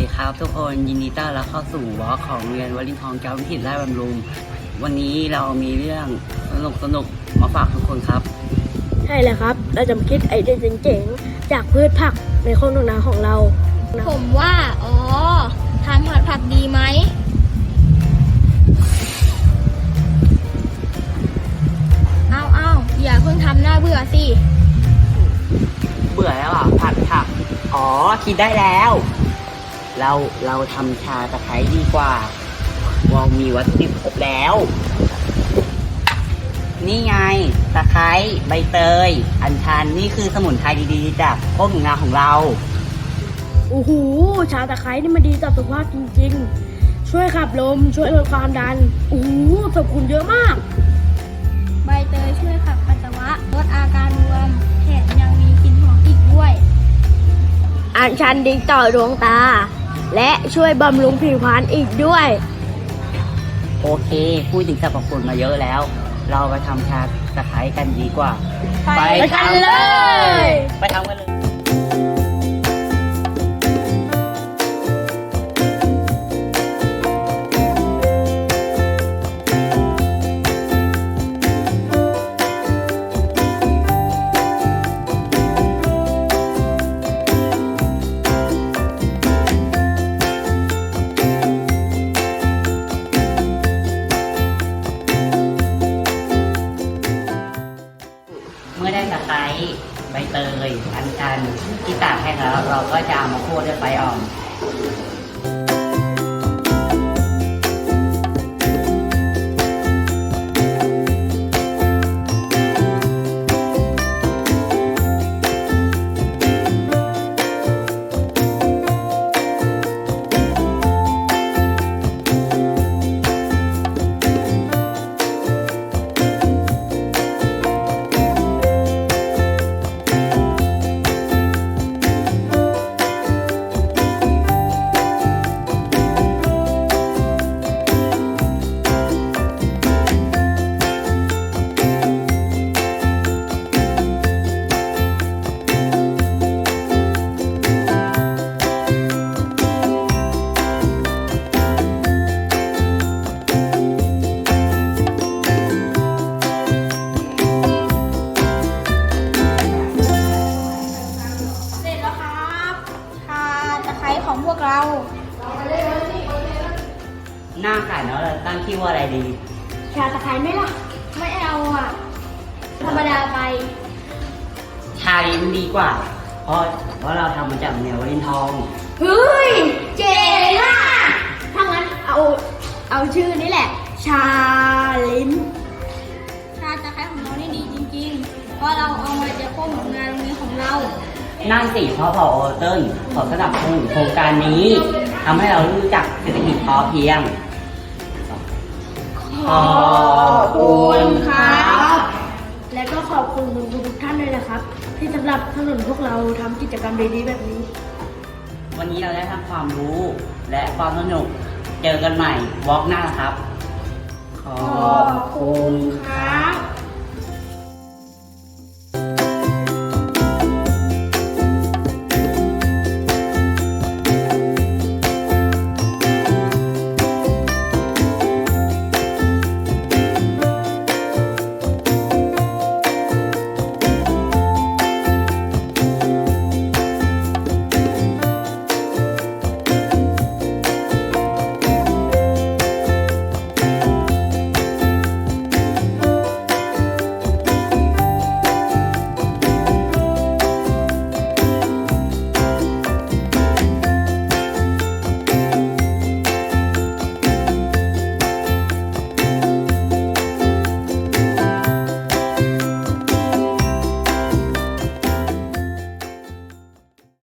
ดีครับ ทุกคนยินดีต้อนรับเข้าสู่วอล์กของโรงเรียนวลินทองเจ้าวิถิตราชบำรุงวันนี้เรามีเรื่องสนุกสนุกๆมาฝากทุกคนครับ ใช่แล้วครับ เราจะมาคิดไอเดียเจ๋งๆ จากพืชผักในโครงนาของเราผมว่า อ๋อทานผัดผักดีไหมเอาเอาอย่าเพิ่งทำหน้าเบื่อสิ เบื่อแล้วอะผัดผัก อ๋อคิดได้แล้ว เราเราทำชาตะไคร้ดีกว่าเรามีวัตถุดิบครบแล้ว นี่ไงตะไคร้ใบเตย อัญชันนี่คือสมุนไพรดีๆจากโคกหนุนนาของเรา โอ้โหชาตะไคร้นี่มันดีต่อสุขภาพจริงๆ ช่วยขับลมช่วยลดความดันโอ้โหสรรพคุณเยอะมาก ใบเตยช่วยขับปัสสาวะลดอาการรวมแถมยังมีกลิ่นหอมอีกด้วย อัญชันดีต่อดวงตา และช่วยบำรุงผิวพรรณอีกด้วย โอเค พูดถึงสรรพคุณมาเยอะแล้ว เราไปทำชาตะไคร้กันดีกว่า ไปกันเลย มื่อได้ตะไคร้ใบเตยอันชันที่ตากแห้งแล้วเราก็จะเอามาคั่วด้วยไฟอ่อน เราหน้าขายเนาะเราตั้งชื่อว่าอะไรดี ชาตะไคร้ไหมล่ะ ไม่เอาอะ ธรรมดาไป ชาลิ้นดีกว่า เพราะเพราะเราทำมาจากเนียวลินทอง เฮ้ย เจ๋งอะถ้างั้นเอา เอาชื่อนี้แหละ ชาลิ้น ชาตะไคร้ของเรานี่ดีจริงๆ เพราะเราเอามาจากพวกหน่วยงานโรงเรียนของเรา นั่นสิเพราะพอเติ้ลขอสนับสนุนโครงการนี้ทำให้เรารู้จักเศรษฐกิจพอเพียง ขอบคุณครับ และก็ขอบคุณทุกท่านด้วยนะครับ ที่สำหรับสนุนพวกเราทำกิจกรรมดีๆแบบนี้ วันนี้เราได้ทั้งความรู้และความสนุก เจอกันใหม่วอล์กหน้าครับ ขอบคุณครับ